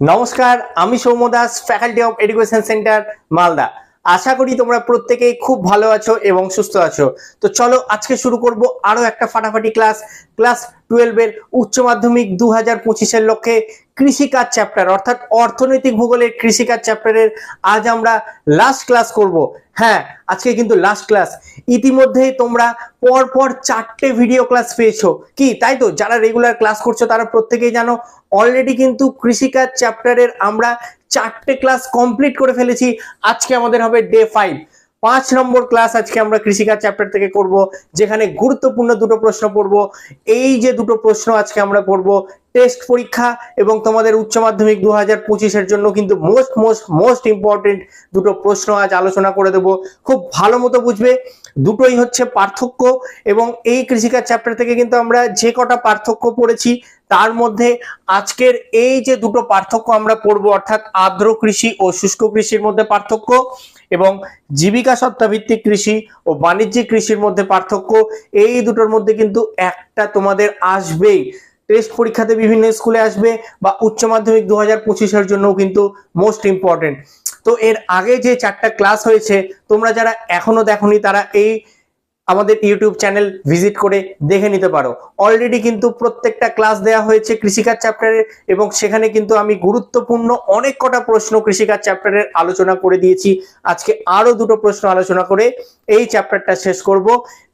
নমস্কার আমি Soumya Das faculty of education centre Malda. আশা করি তোমরা প্রত্যেকেই খুব ভালো আছো এবং সুস্থ আছো। তো চলো আজকে শুরু করব আরও একটা ফাটাফাটি ক্লাস। ক্লাস টুয়েলভের উচ্চ মাধ্যমিক দু হাজার পঁচিশের লক্ষ্যে কৃষিকাজ চ্যাপ্টার অর্থাৎ অর্থনৈতিক ভূগোলের কৃষিকাজ চ্যাপ্টারের আজ আমরা লাস্ট ক্লাস করব। হ্যাঁ আজকে কিন্তু লাস্ট ক্লাস ইতিমধ্যেই তোমরা পর পর চারটে ভিডিও ক্লাস পেয়েছ। কি, তাই তো? যারা রেগুলার ক্লাস করছ তারা প্রত্যেকেই জানো অলরেডি কিন্তু কৃষিকাজ চ্যাপ্টারের আমরা চারটে ক্লাস কমপ্লিট করে ফেলেছি। আজকে আমাদের হবে ডে ফাইভ পাঁচ নম্বর ক্লাস আজকে আমরা কৃষিকাজ চ্যাপ্টার থেকে করব, যেখানে গুরুত্বপূর্ণ দুটো প্রশ্ন পড়ব। এই যে দুটো প্রশ্ন আজকে আমরা পড়ব টেস্ট পরীক্ষা এবং তোমাদের উচ্চ মাধ্যমিক দু হাজার পঁচিশের জন্য কিন্তু মোস্ট মোস্ট মোস্ট ইম্পর্টেন্ট দুটো প্রশ্ন আজ আলোচনা করে দেব। খুব ভালো মতো বুঝবে। দুটোই হচ্ছে পার্থক্য এবং এই কৃষিকাজ চ্যাপ্টার থেকে কিন্তু আমরা যে কটা পার্থক্য পড়েছি, তার মধ্যে আজকের এই যে দুটো পার্থক্য আমরা পড়ব, অর্থাৎ আর্দ্র কৃষি ও শুষ্ক কৃষির মধ্যে পার্থক্য এবং জীবিকা সত্তা ভিত্তিক কৃষি ও বাণিজ্যিক কৃষির মধ্যে পার্থক্য, এই দুটোর মধ্যে কিন্তু একটা তোমাদের আসবেই। টেস্ট পরীক্ষাতে বিভিন্ন স্কুলে আসবে বা উচ্চ মাধ্যমিক দু হাজার পঁচিশের জন্যও কিন্তু মোস্ট ইম্পর্টেন্ট তো এর আগে যে চারটা ক্লাস হয়েছে, তোমরা যারা এখনও দেখোনি, তারা এই আমাদের ইউটিউব চ্যানেল ভিজিট করে দেখে নিতে পারো। অলরেডি কিন্তু প্রত্যেকটা ক্লাস দেওয়া হয়েছে কৃষিকাজ চ্যাপ্টারের এবং সেখানে কিন্তু আমি গুরুত্বপূর্ণ অনেক কটা প্রশ্ন কৃষিকাজ চ্যাপ্টারের আলোচনা করে দিয়েছি। আজকে আরও দুটো প্রশ্ন আলোচনা করে এই চ্যাপ্টারটা শেষ করব।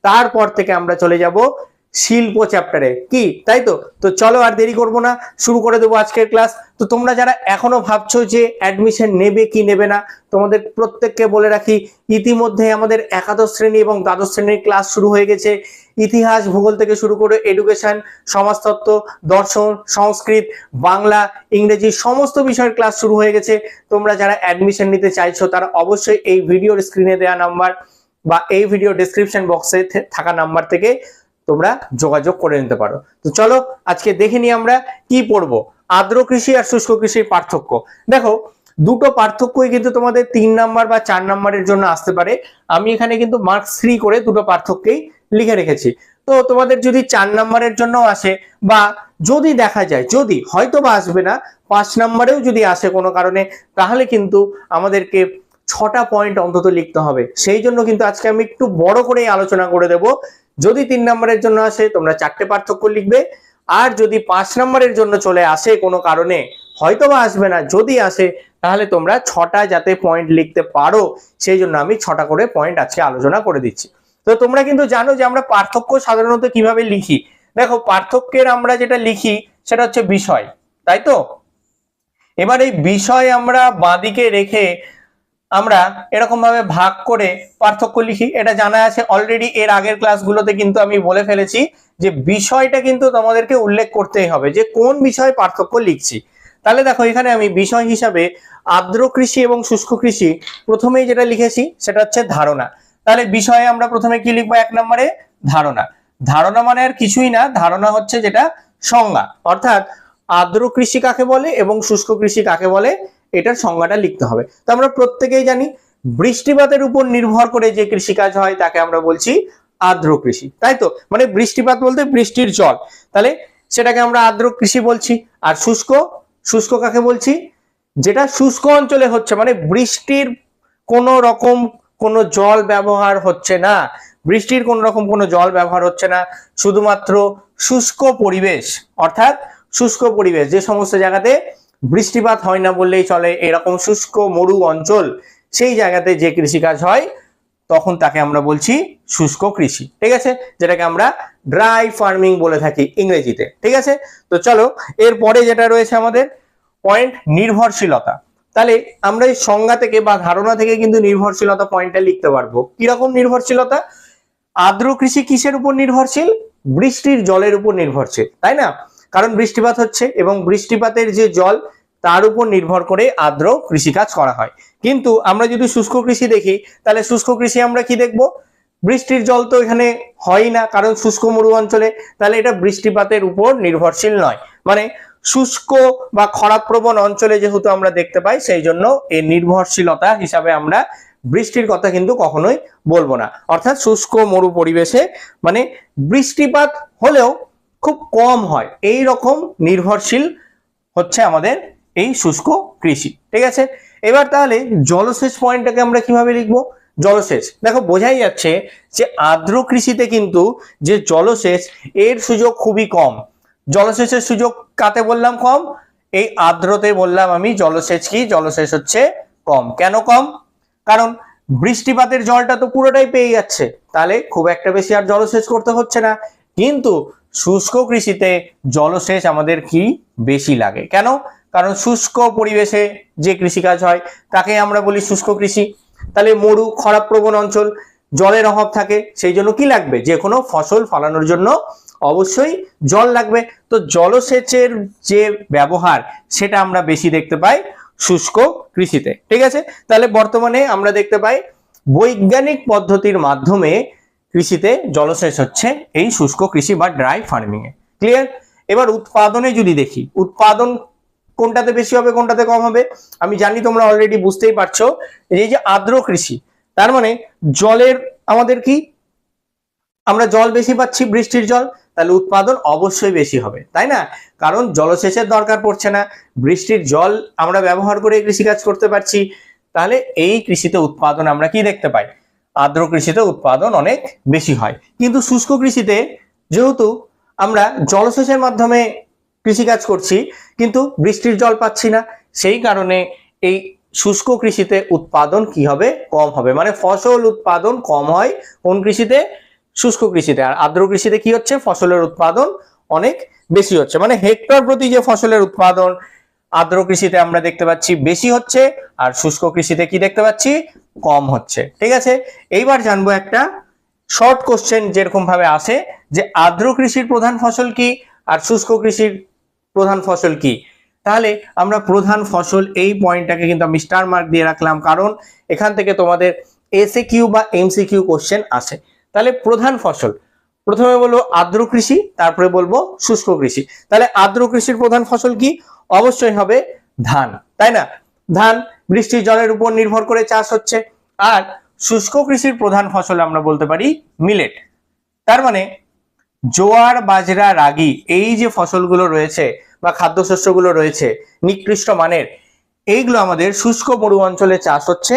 তারপর থেকে আমরা চলে যাব শিল্প চ্যাপ্টারে কি? তাই তো? তো চলো আর দেরি করব না, শুরু করে দেবো আজকের ক্লাস তো তোমরা যারা এখনও ভাবছ যে অ্যাডমিশন নেবে কি নেবে না, তোমাদের প্রত্যেককে বলে রাখি, ইতিমধ্যে আমাদের একাদশ শ্রেণি এবং দ্বাদশ শ্রেণির ক্লাস শুরু হয়ে গেছে। ইতিহাস, ভূগোল থেকে শুরু করে এডুকেশন সমাজতত্ত্ব, দর্শন, সংস্কৃত, বাংলা, ইংরেজি সমস্ত বিষয়ের ক্লাস শুরু হয়ে গেছে। তোমরা যারা অ্যাডমিশন নিতে চাইছো, তারা অবশ্যই এই ভিডিওর স্ক্রিনে দেওয়া নাম্বার বা এই ভিডিও ডেসক্রিপশন বক্সে থাকা নাম্বার থেকে তোমরা যোগাযোগ করে নিতে পারো। তো চলো, আজকে দেখে নিই আমরা কি পড়ব। আর্দ্র কৃষি আর শুষ্ক কৃষির পার্থক্য। দেখো, দুটো পার্থক্যই কিন্তু তোমাদের তিন নাম্বার বা চার নাম্বারের জন্য আসতে পারে। আমি এখানে কিন্তু মার্কস থ্রি করে দুটো পার্থক্যই লিখে রেখেছি। তো তোমাদের যদি চার নাম্বারের জন্য আসে বা যদি দেখা যায়, যদি হয়তো বা আসবে না, পাঁচ নাম্বারেও যদি আসে কোনো কারণে, তাহলে কিন্তু আমাদেরকে ছটা পয়েন্ট অন্তত লিখতে হবে। সেই জন্য কিন্তু আজকে আমি একটু বড় করে আলোচনা করে দেব যদি তিন নম্বরের জন্য আসে, তোমরা চারটে পার্থক্য লিখবে। আর যদি পাঁচ নম্বরের জন্য চলে আসে কোনো কারণে হয়তো বা আসবে না, যদি আসে, তাহলে তোমরা ছটা যাতে পয়েন্ট লিখতে পারো, সেই জন্য আমি ছটা করে পয়েন্ট আজকে আলোচনা করে দিচ্ছি। তো তোমরা কিন্তু জানো যে আমরা পার্থক্য সাধারণত কীভাবে লিখি। দেখো, পার্থক্যের আমরা যেটা লিখি, সেটা হচ্ছে বিষয়, তাই তো? এবার এই বিষয় আমরা বাঁদিকে রেখে আমরা এরকম ভাবে ভাগ করে পার্থক্য লিখি। এটা জানা আছে অলরেডি এর আগের ক্লাসগুলোতে কিন্তু আমি বলে ফেলেছি যে বিষয়টা কিন্তু তোমাদেরকে উল্লেখ করতেই হবে যে কোন বিষয়ে পার্থক্য লিখছি। তাহলে দেখো, এখানে আমি বিষয় হিসাবে আর্দ্র কৃষি এবং শুষ্ক কৃষি প্রথমেই যেটা লিখেছি সেটা হচ্ছে ধারণা। তাহলে বিষয়ে আমরা প্রথমে কি লিখব এক নম্বরে? ধারণা। ধারণা মানে আর কিছুই না, ধারণা হচ্ছে যেটা সংজ্ঞা। অর্থাৎ আর্দ্র কৃষি কাকে বলে এবং শুষ্ক কৃষি কাকে বলে? এটার সংজ্ঞাটা লিখতে হবে। তো আমরা প্রত্যেকেই জানি বৃষ্টিপাতের উপর নির্ভর করে যে কৃষিকাজ হয়, তাকে আমরা বলছি আর্দ্র কৃষি। তাই তো? মানে বৃষ্টিপাত বলতে বৃষ্টির জল। তাহলে সেটাকে আমরা আর্দ্র কৃষি বলছি। আর শুষ্ক? শুষ্ক কাকে বলছি? যেটা শুষ্ক অঞ্চলে হচ্ছে মানে বৃষ্টির কোনো রকম কোনো জল ব্যবহার হচ্ছে না। বৃষ্টির কোন রকম কোনো জল ব্যবহার হচ্ছে না। শুধুমাত্র শুষ্ক পরিবেশ, অর্থাৎ শুষ্ক পরিবেশ, যে সমস্ত জায়গাতে বৃষ্টিপাত হয় না বললেই চলে, এরকম শুষ্ক, মরু অঞ্চল সেই জায়গাতে যে কৃষিকাজ হয়, তখন তাকে আমরা বলছি শুষ্ক কৃষি, ঠিক আছে? যেটাকে আমরা ড্রাই ফার্মিং বলে থাকি ইংরেজিতে, ঠিক আছে? তো চলো, এরপরে যেটা রয়েছে আমাদের, পয়েন্ট নির্ভরশীলতা। তাহলে আমরা এই সংজ্ঞা থেকে বা ধারণা থেকে কিন্তু নির্ভরশীলতা পয়েন্টটা লিখতে পারব। কীরকম নির্ভরশীলতা? আর্দ্র কৃষি কিসের উপর নির্ভরশীল? বৃষ্টির জলের উপর নির্ভরশীল, তাই না? কারণ বৃষ্টিপাত হচ্ছে এবং বৃষ্টিপাতের যে জল তার উপর নির্ভর করে আর্দ্র কৃষিকাজ করা হয়। কিন্তু আমরা যদি শুষ্ক কৃষি দেখি, তাহলে শুষ্ক কৃষি আমরা কি দেখব? বৃষ্টির জল তো এখানে হয় না, কারণ শুষ্ক মরু অঞ্চলে, তাহলে এটা বৃষ্টিপাতের উপর নির্ভরশীল নয়। মানে শুষ্ক বা খরাপ্রবণ অঞ্চলে যেহেতু আমরা দেখতে পাই, সেই জন্য এই নির্ভরশীলতা হিসাবে আমরা বৃষ্টির কথা কিন্তু কখনোই বলব না। অর্থাৎ শুষ্ক মরু পরিবেশে মানে বৃষ্টিপাত হলেও খুব কম হয়। এই রকম নির্ভরশীল হচ্ছে আমাদের এই শুষ্ক কৃষি, ঠিক আছে? এবার তাহলে জলসেচ পয়েন্টটাকে আমরা কীভাবে লিখব? জলসেচ, দেখো বোঝাই যাচ্ছে যে আর্দ্র কৃষিতে কিন্তু যে জলসেচ, এর সুযোগ খুবই কম। জলসেচের সুযোগ কাতে বললাম কম? এই আর্দ্রতে বললাম আমি জলসেচ কি? জলসেচ হচ্ছে কম। কেন কম? কারণ বৃষ্টিপাতের জলটা তো পুরোটাই পেয়ে যাচ্ছে। তাহলে খুব একটা বেশি আর জলসেচ করতে হচ্ছে না। কিন্তু শুষ্ক কৃষিতে জলসেচ আমাদের কি? বেশি লাগে। কেন? কারণ শুষ্ক পরিবেশে যে কৃষিকাজ হয়, তাকে আমরা বলি শুষ্ক কৃষি। তাহলে মরু খরাপ প্রবণ অঞ্চল, জলের অভাব থাকে, সেই জন্য কি লাগবে? যে কোনো ফসল ফলানোর জন্য অবশ্যই জল লাগবে। তো জলসেচের যে ব্যবহার, সেটা আমরা বেশি দেখতে পাই শুষ্ক কৃষিতে। ঠিক আছে? তাহলে বর্তমানে আমরা দেখতে পাই বৈজ্ঞানিক পদ্ধতির মাধ্যমে কৃষিতে জলসেচ হচ্ছে এই শুষ্ক কৃষি বা ড্রাই ফার্মিং এ ক্লিয়ার? এবার উৎপাদনে যদি দেখি, উৎপাদন কোনটাতে বেশি হবে, কোনটাতে কম হবে, আমি জানি তোমরা অলরেডি বুঝতেই পারছ। এই যে আর্দ্র কৃষি, তার মানে জলের আমাদের কি? আমরা জল বেশি পাচ্ছি বৃষ্টির জল, তাহলে উৎপাদন অবশ্যই বেশি হবে, তাই না? কারণ জলসেচের দরকার পড়ছে না, বৃষ্টির জল আমরা ব্যবহার করে কৃষিকাজ করতে পারছি, তাহলে এই কৃষিতে উৎপাদন আমরা কি দেখতে পাই? আর্দ্র কৃষিতে উৎপাদন অনেক বেশি হয়। কিন্তু শুষ্ক কৃষিতে যেহেতু আমরা জলসেচের মাধ্যমে কৃষিকাজ করছি, কিন্তু বৃষ্টির জল পাচ্ছি না। সেই কারণে এই শুষ্ক কৃষিতে উৎপাদন কি হবে? কম হবে। মানে ফসল উৎপাদন কম হয় কোন কৃষিতে? শুষ্ক কৃষিতে। আর আর্দ্র কৃষিতে কি হচ্ছে? ফসলের উৎপাদন অনেক বেশি হচ্ছে। মানে হেক্টর প্রতি যে ফসলের উৎপাদন আর্দ্র কৃষিতে আমরা দেখতে পাচ্ছি বেশি হচ্ছে, আর শুষ্ক কৃষিতে কি দেখতে পাচ্ছি? কম হচ্ছে। ঠিক আছে? এইবার জানব একটা শর্ট কোশ্চেন যেরকম ভাবে আসে যে আর্দ্র কৃষির প্রধান ফসল কি, আর শুষ্ক কৃষির প্রধান ফসল কি? তাহলে আমরা প্রধান ফসল এই পয়েন্টটাকে কিন্তু আমি স্টার মার্ক দিয়ে রাখলাম, কারণ এখান থেকে তোমাদের এসএ কিউ বা এমসিকিউ কোশ্চেন আসে। তাহলে প্রধান ফসল, প্রথমে বলব আর্দ্র কৃষি, তারপরে বলব শুষ্ক কৃষি। তাহলে আর্দ্র কৃষির প্রধান ফসল কি? অবশ্যই হবে ধান, তাই না? ধান বৃষ্টির জলের উপর নির্ভর করে চাষ হচ্ছে, আর শুষ্ক কৃষির প্রধান ফসল আমরা বলতে পারি মিলেট তার মানে জোয়ার, বাজরা, রাগি, এই যে ফসলগুলো রয়েছে বা খাদ্যশস্যগুলো রয়েছে, নিকৃষ্ট মানের, এইগুলো আমাদের শুষ্ক মরু অঞ্চলে চাষ হচ্ছে।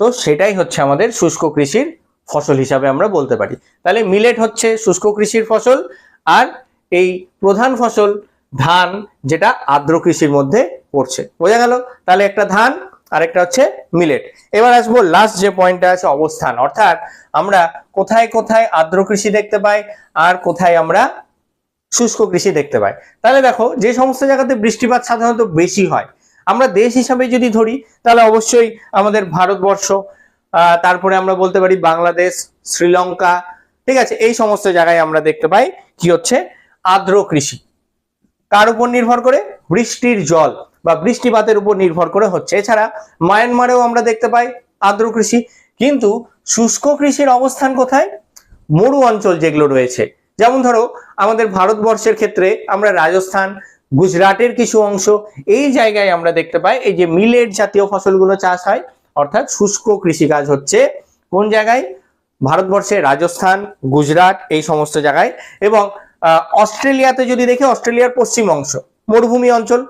তো সেটাই হচ্ছে আমাদের শুষ্ক কৃষির ফসল হিসাবে আমরা বলতে পারি। তাহলে মিলেট হচ্ছে শুষ্ক কৃষির ফসল, আর এই প্রধান ফসল ধান, যেটা আর্দ্র কৃষির মধ্যে পড়ছে। বোঝা গেল? তাহলে একটা ধান আর একটা হচ্ছে মিলেট এবার আসব লাস্ট যে পয়েন্টটা আছে অবস্থান। অর্থাৎ আমরা কোথায় কোথায় আর্দ্র কৃষি দেখতে পাই, আর কোথায় আমরা শুষ্ক কৃষি দেখতে পাই তাহলে দেখো, যে সমস্ত জায়গাতে বৃষ্টিপাত সাধারণত বেশি হয়, আমরা দেশ হিসাবে যদি ধরি, তাহলে অবশ্যই আমাদের ভারতবর্ষ তারপরে আমরা বলতে পারি বাংলাদেশ, শ্রীলঙ্কা, ঠিক আছে, এই সমস্ত জায়গায় আমরা দেখতে পাই কি হচ্ছে? আর্দ্র কৃষি। কার উপর নির্ভর করে? বৃষ্টির জল, বা বৃষ্টিপাতের উপর নির্ভর করে হচ্ছে। এছাড়া মায়ানমারেও আমরা দেখতে পাই আর্দ্র কৃষি। কিন্তু শুষ্ক কৃষির অবস্থান কোথায়? মরু অঞ্চল যেগুলো রয়েছে যেমন ধরো, আমাদের ভারতবর্ষের ক্ষেত্রে আমরা রাজস্থান, গুজরাটের কিছু অংশ, এই জায়গায় আমরা দেখতে পাই, এই যে মিলেট জাতীয় ফসলগুলো চাষ হয়, অর্থাৎ শুষ্ক কৃষিকাজ হচ্ছে, কোন জায়গায়? ভারতবর্ষে রাজস্থান, গুজরাট, এই সমস্ত জায়গায়। এবং অস্ট্রেলিয়াতে যদি দেখি, অস্ট্রেলিয়ার পশ্চিম অংশ, মরুভূমি অঞ্চল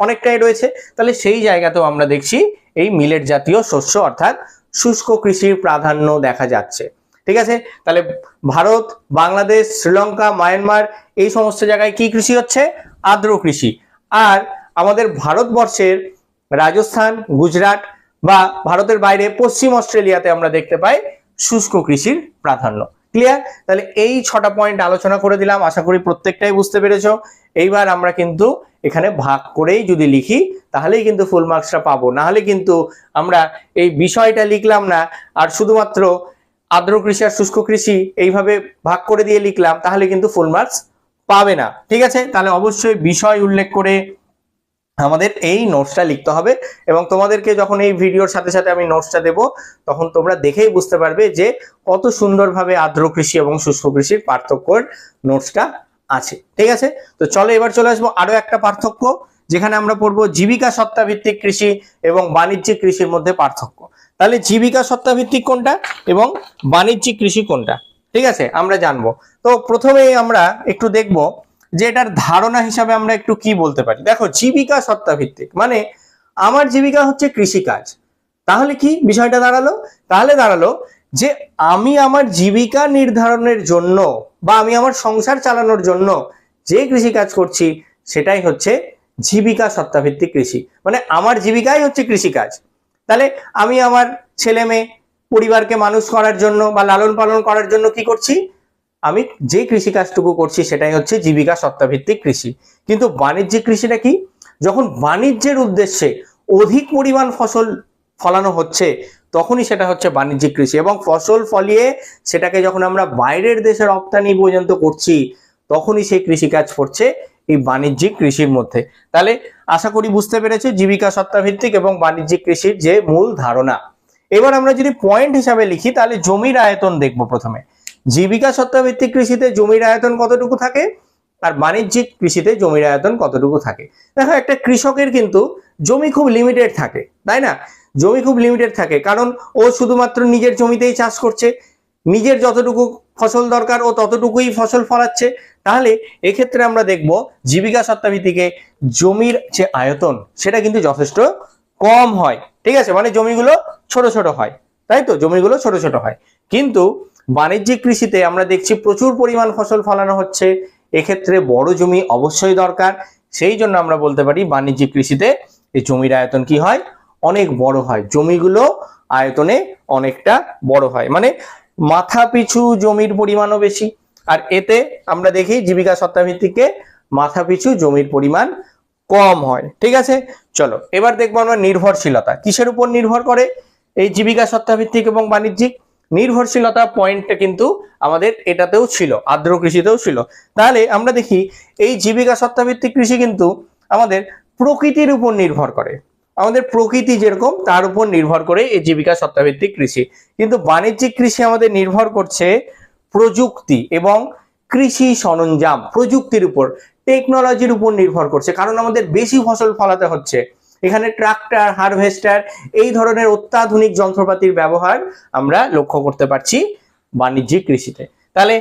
অনেকটাই রয়েছে, তাহলে সেই জায়গাতেও আমরা দেখছি, এই মিলেট জাতীয় শস্য, অর্থাৎ শুষ্ক কৃষির প্রাধান্য দেখা যাচ্ছে। ঠিক আছে? তাহলে ভারত, বাংলাদেশ, শ্রীলঙ্কা, মায়ানমার এই সমস্ত জায়গায় কি কৃষি হচ্ছে? আর্দ্র কৃষি। আর আমাদের ভারতবর্ষের রাজস্থান, গুজরাট বা ভারতের বাইরে পশ্চিম অস্ট্রেলিয়াতে আমরা দেখতে পাই শুষ্ক কৃষির প্রাধান্য। ক্লিয়ার তাহলে এই ছটা পয়েন্ট আলোচনা করে দিলাম। আশা করি প্রত্যেকটাই বুঝতে পেরেছ। এইবার আমরা কিন্তু এখানে ভাগ করেই যদি লিখি, তাহলেই কিন্তু ফুল মার্কসটা পাবো। না হলে কিন্তু আমরা এই বিষয়টা লিখলাম না। আর শুধুমাত্র আর্দ্র কৃষি আর শুষ্ক কৃষি এইভাবে ভাগ করে দিয়ে লিখলাম, তাহলে কিন্তু ফুল মার্কস পাবে না। ঠিক আছে? তাহলে অবশ্যই বিষয় উল্লেখ করে আমাদের এই নোটসটা লিখতে হবে এবং তোমাদেরকে যখন এই ভিডিওর সাথে সাথে আমি নোটসটা দেব, তখন তোমরা দেখেই বুঝতে পারবে যে কত সুন্দরভাবে আর্দ্র কৃষি এবং শুষ্ক কৃষির পার্থক্যর নোটসটা আছে। ঠিক আছে? তো চলো এবার চলে আসব আরও একটা পার্থক্য, যেখানে আমরা পড়ব জীবিকা সত্তা ভিত্তিক কৃষি এবং বাণিজ্যিক কৃষির মধ্যে পার্থক্য। তাহলে জীবিকা সত্তা ভিত্তিক কোনটা এবং বাণিজ্যিক কৃষি কোনটা? ঠিক আছে, আমরা জানব। তো প্রথমেই আমরা একটু দেখব যে এটার ধারণা হিসাবে আমরা একটু কি বলতে পারি। দেখো, জীবিকা সত্তা ভিত্তিক মানে আমার জীবিকা হচ্ছে কৃষিকাজ। তাহলে কি বিষয়টা দাঁড়াল? তাহলে দাঁড়াল যে আমি আমার জীবিকা নির্ধারণের জন্য বা আমি আমার সংসার চালানোর জন্য যে কৃষিকাজ করছি, সেটাই হচ্ছে জীবিকা সত্তাভিত্তিক কৃষি। মানে আমার জীবিকাই হচ্ছে কৃষিকাজ। তাহলে আমি আমার ছেলে মেয়ে পরিবারকে মানুষ করার জন্য বা লালন পালন করার জন্য কি করছি? আমি যে কৃষিকাজটুকু করছি সেটাই হচ্ছে জীবিকা সত্তাভিত্তিক কৃষি। কিন্তু বাণিজ্যিক কৃষিটা কি? যখন বাণিজ্যের উদ্দেশ্যে অধিক পরিমাণ ফসল ফলানো হচ্ছে, তখনই সেটা হচ্ছে বাণিজ্যিক কৃষি এবং ফসল ফলিয়ে সেটাকে যখন আমরা বাইরের দেশে রপ্তানি পর্যন্ত করছি, তখনই সেই কৃষিকাজ পড়ছে এই বাণিজ্যিক কৃষির মধ্যে। তাহলে আশা করি বুঝতে পেরেছ জীবিকা সত্তাভিত্তিক এবং বাণিজ্যিক কৃষির যে মূল ধারণা। এবার আমরা যদি পয়েন্ট হিসাবে লিখি, তাহলে জমির আয়তন দেখব প্রথমে। জীবিকা সত্তাভিত্তিক কৃষিতে জমির আয়তন কতটুকু থাকে? আর বাণিজ্যিক কৃষিতে জমির আয়তন কতটুকু থাকে? দেখো, একটা কৃষকের কিন্তু জমি খুব লিমিটেড থাকে, তাই না? জমি খুব লিমিটেড থাকে, কারণ ও শুধুমাত্র নিজের জমিতেই চাষ করছে। নিজের যতটুকু ফসল দরকার, ও ততটুকুই ফসল ফলাচ্ছে। তাহলে এক্ষেত্রে আমরা দেখব জীবিকা সত্তাভিত্তিকে জমির যে আয়তন, সেটা কিন্তু যথেষ্ট কম হয়। ঠিক আছে? মানে জমিগুলো ছোট ছোট হয়। তাই তো? জমিগুলো ছোট ছোট হয়। কিন্তু বাণিজ্যিক কৃষিতে আমরা দেখছি প্রচুর পরিমাণ ফসল ফলানো হচ্ছে। এক্ষেত্রে বড় জমি অবশ্যই দরকার। সেই জন্য আমরা বলতে পারি বাণিজ্যিক কৃষিতে এই জমির আয়তন কি হয়? অনেক বড় হয়। জমিগুলো আয়তনে অনেকটা বড় হয়। মানে মাথা পিছু জমির পরিমাণও বেশি। আর এতে আমরা দেখি জীবিকা সত্তাভিত্তিকে মাথা পিছু জমির পরিমাণ কম হয়। ঠিক আছে? চলো, এবার দেখব আমরা নির্ভরশীলতা। কিসের উপর নির্ভর করে? এই জীবিকা সত্তাভিত্তিক এবং বাণিজ্যিক নির্ভরশীলতা পয়েন্টটা কিন্তু আমাদের এটাতেও ছিল আর্দ্র কৃষিতেও ছিল। তাহলে আমরা দেখি, এই জীবিকা সত্তাভিত্তিক কৃষি কিন্তু আমাদের প্রকৃতির উপর নির্ভর করে। আমাদের প্রকৃতি যেরকম, তার উপর নির্ভর করে এই জীবিকা সত্তাভিত্তিক কৃষি। কিন্তু বাণিজ্যিক কৃষি আমাদের নির্ভর করছে প্রযুক্তি এবং কৃষি সরঞ্জাম প্রযুক্তির উপর টেকনোলজির উপর নির্ভর করছে। কারণ আমাদের বেশি ফসল ফলাতে হচ্ছে। এখানে ট্রাক্টর হারভেস্টার এই ধরনের অত্যাধুনিক যন্ত্রপাতির ব্যবহার আমরা লক্ষ্য করতে পারছি বাণিজ্যিক কৃষিতে। তাহলে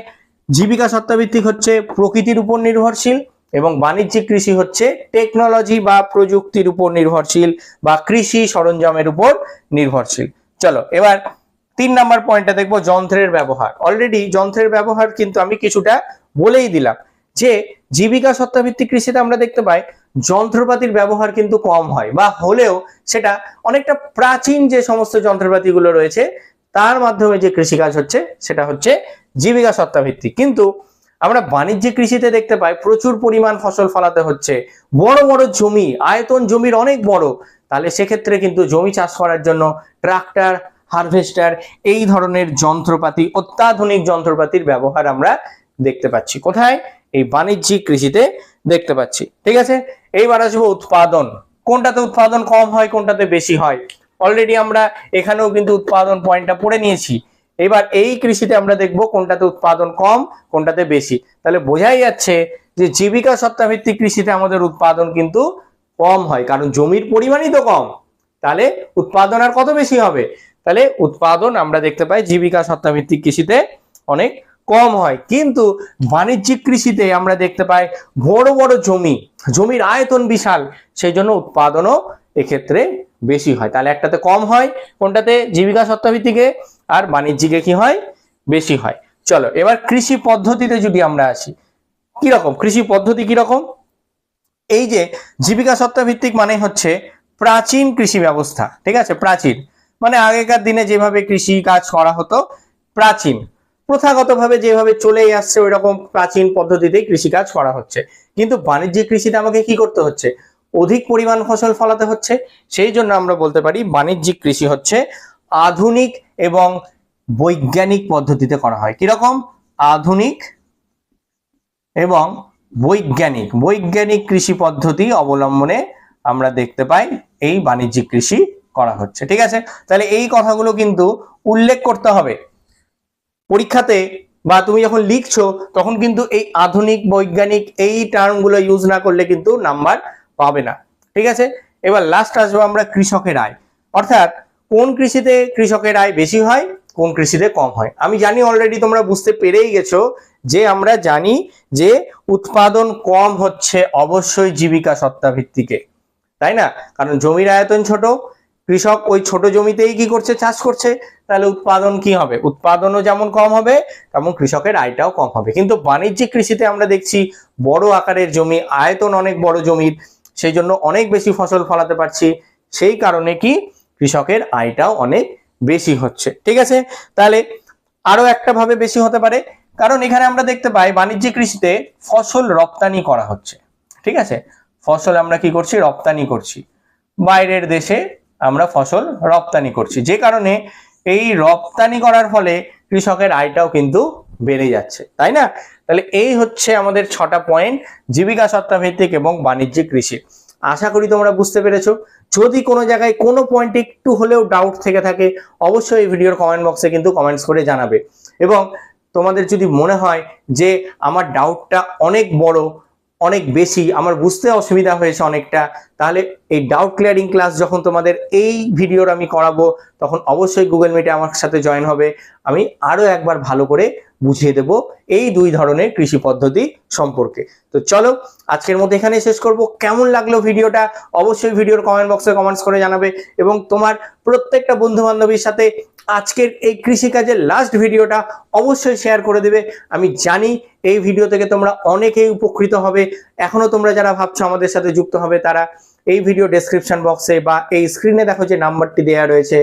জীবিকা সত্তাভিত্তিক হচ্ছে প্রকৃতির উপর নির্ভরশীল এবং বাণিজ্যিক কৃষি হচ্ছে টেকনোলজি বা প্রযুক্তির উপর নির্ভরশীল বা কৃষি সরঞ্জামের উপর নির্ভরশীল। চলো, এবার তিন নাম্বার পয়েন্টটা দেখব যন্ত্রের ব্যবহার। অলরেডি যন্ত্রের ব্যবহার কিন্তু আমি কিছুটা বলেই দিলাম যে, জীবিকা সত্তাভিত্তিক কৃষিতে আমরা দেখতে পাই যন্ত্রপাতির ব্যবহার কিন্তু কম হয় বা হলেও সেটা অনেকটা প্রাচীন যে সমস্ত যন্ত্রপাতিগুলো রয়েছে, তার মাধ্যমে যে কৃষিকাজ হচ্ছে সেটা হচ্ছে জীবিকা সত্তাভিত্তিক। কিন্তু আমরা বাণিজ্যিক কৃষিতে দেখতে পাই প্রচুর পরিমাণ ফসল ফলাতে হচ্ছে, বড় বড় জমি, আয়তন জমির অনেক বড়, তাহলে সেক্ষেত্রে কিন্তু জমি চাষ করার জন্য ট্রাক্টর হারভেস্টার, এই ধরনের যন্ত্রপাতি, অত্যাধুনিক যন্ত্রপাতির ব্যবহার আমরা দেখতে পাচ্ছি। কোথায়? এই বাণিজ্যিক কৃষিতে দেখতে পাচ্ছি। ঠিক আছে? এইবার আসব উৎপাদন। কোনটাতে উৎপাদন কম হয়, কোনটাতে বেশি হয়? অলরেডি আমরা এখানেও কিন্তু উৎপাদন পয়েন্টটা পড়ে নিয়েছি। এবার এই কৃষিতে আমরা দেখব কোনটাতে উৎপাদন কম, কোনটাতে বেশি। তাহলে বোঝাই যাচ্ছে যে জীবিকা সত্তাভিত্তিক কৃষিতে আমাদের উৎপাদন কিন্তু কম হয়, কারণ জমির পরিমাণই তো কম। তাহলে উৎপাদন আর কত বেশি হবে? তাহলে উৎপাদন আমরা দেখতে পাই জীবিকা সত্তাভিত্তিক কৃষিতে অনেক কম হয়। কিন্তু বাণিজ্যিক কৃষিতে আমরা দেখতে পাই বড় বড় জমি, জমির আয়তন বিশাল, সেই জন্য উৎপাদনও এক্ষেত্রে বেশি হয়। তাহলে একটাতে কম হয়, কোনটাতে? জীবিকা সত্তাভিত্তিকে, আর বাণিজ্যিকে কি হয়? বেশি হয়। চলো, এবার কৃষি পদ্ধতিতে যদি আমরা আসি, কীরকম? কৃষি পদ্ধতি কীরকম? এই যে, জীবিকা সত্তাভিত্তিক মানে হচ্ছে প্রাচীন কৃষি ব্যবস্থা, ঠিক আছে? প্রাচীন। মানে আগেকার দিনে যেভাবে কৃষি কাজ করা হতো, প্রাচীন। প্রথাগতভাবে যেভাবে চলেই আসছে ওই রকম প্রাচীন পদ্ধতিতেই কৃষিকাজ করা হচ্ছে। কিন্তু বাণিজ্যিক কৃষিতে আমাকে কি করতে হচ্ছে? অধিক পরিমাণ ফসল ফলাতে হচ্ছে। সেই জন্য আমরা বলতে পারি, বাণিজ্যিক কৃষি হচ্ছে আধুনিক এবং বৈজ্ঞানিক পদ্ধতিতে করা হয়। কীরকম? আধুনিক এবং বৈজ্ঞানিক। বৈজ্ঞানিক কৃষি পদ্ধতি অবলম্বনে আমরা দেখতে পাই এই বাণিজ্যিক কৃষি করা হচ্ছে, ঠিক আছে? তাহলে এই কথাগুলো কিন্তু উল্লেখ করতে হবে। পরীক্ষাতে বা তুমি যখন লিখছো, তখন কিন্তু এই আধুনিক, বৈজ্ঞানিক এই টার্মগুলো ইউজ না করলে কিন্তু নাম্বার পাবে না, ঠিক আছে? এবার লাস্ট আসব আমরা কৃষকের আয়। অর্থাৎ কোন কৃষিতে কৃষকের আয় বেশি হয়, কোন কৃষিতে কম হয়? আমি জানি অলরেডি তোমরা বুঝতে পেরেই গেছো যে আমরা জানি যে উৎপাদন কম হচ্ছে অবশ্যই জীবিকা সত্তা ভিত্তিকে, তাই না? কারণ জমির আয়তন ছোট কৃষক ওই ছোট জমিতেই কি করছে, চাষ করছে, তাহলে উৎপাদন কি হবে? উৎপাদনও যেমন কম হবে, তেমন কৃষকের আয়টাও কম হবে। কিন্তু বাণিজ্যিক কৃষিতে আমরা দেখছি বড় আকারের জমি, আয়তন অনেক বড় জমির, সেই জন্য অনেক বেশি ফসল ফলাতে পারছি। সেই কারণে কি কৃষকের আয়টাও অনেক বেশি হচ্ছে। ঠিক আছে? তাহলে আরও একটা ভাবে বেশি হতে পারে। কারণ এখানে আমরা দেখতে পাই বাণিজ্যিক কৃষিতে ফসল রপ্তানি করা হচ্ছে। ঠিক আছে? ফসল আমরা কি করছি? রপ্তানি করছি। বাইরের দেশে আমরা ফসল রপ্তানি করছি। যে কারণে এই রপ্তানি করার ফলে কৃষকের আয়টাও কিন্তু বেড়ে যাচ্ছে, তাই না? তাহলে এই হচ্ছে আমাদের ছটা পয়েন্ট জীবিকা সত্তা ভিত্তিক এবং বাণিজ্যিক কৃষি। আশা করি তোমরা বুঝতে পেরেছ। যদি কোনো জায়গায় কোনো পয়েন্টে একটু হলেও ডাউট থেকে থাকে, অবশ্যই এই ভিডিওর কমেন্ট বক্সে কিন্তু কমেন্টস করে জানাবে। এবং তোমাদের যদি মনে হয় যে আমার ডাউটটা অনেক বড় অনেক বেশি, আমার বুঝতে অসুবিধা হয়েছে অনেকটা। তাহলে এই ডাউট ক্লিয়ারিং ক্লাস যখন তোমাদের এই ভিডিওর আমি করাবো, তখন অবশ্যই গুগল মিটে আমার সাথে জয়েন হবে। আমি আরও একবার ভালো করে বুঝিয়ে দেব এই দুই ধরনের কৃষি পদ্ধতি সম্পর্কে। তো চলো, আজকের মধ্যে এখানে শেষ করব। কেমন লাগল ভিডিওটা? অবশ্যই ভিডিওর কমেন্ট বক্সে কমেন্টস করে জানাবে এবং তোমার প্রত্যেকটা বন্ধু বান্ধবীর সাথে আজকের এই কৃষিকাজের লাস্ট ভিডিওটা অবশ্যই শেয়ার করে দেবে। আমি জানি এই ভিডিও থেকে তোমরা অনেকেই উপকৃত হবে। এখনও তোমরা যারা ভাবছ আমাদের সাথে যুক্ত হবে, তারা এই ভিডিও ডেসক্রিপশন বক্সে বা এই স্ক্রিনে দেখো যে নাম্বারটি দেওয়া রয়েছে।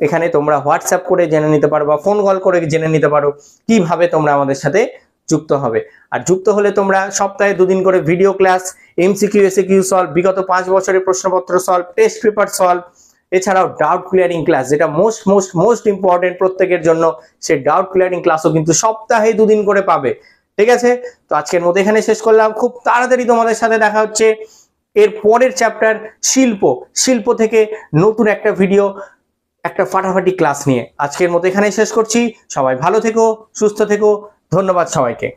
এখানে তোমরা হোয়াটসঅ্যাপ করে জেনে নিতে পারো বা ফোন কল করে জেনে নিতে পারো কীভাবে তোমরা আমাদের সাথে যুক্ত হবে। আর যুক্ত হলে তোমরা সপ্তাহে দুদিন করে video class MCQ SAQ solve বিগত পাঁচ বছরের প্রশ্নপত্র সলভ টেস্ট পেপার সলভ এছাড়াও ডাউট ক্লিয়ারিং ক্লাস যেটা মোস্ট মোস্ট মোস্ট ইম্পর্টেন্ট প্রত্যেকের জন্য, সে ডাউট ক্লিয়ারিং ক্লাসও কিন্তু সপ্তাহে দুদিন করে পাবে। ঠিক আছে? তো আজকের মধ্যে এখানে শেষ করলাম। খুব তাড়াতাড়ি তোমাদের সাথে দেখা হচ্ছে। এর পরের চ্যাপ্টার শিল্প শিল্প থেকে নতুন একটা ভিডিও একটা ফাটাফাটি ক্লাস নিয়ে। আজকের মতো এখানেই শেষ করছি। সবাই ভালো থেকো, সুস্থ থেকো। ধন্যবাদ সবাইকে।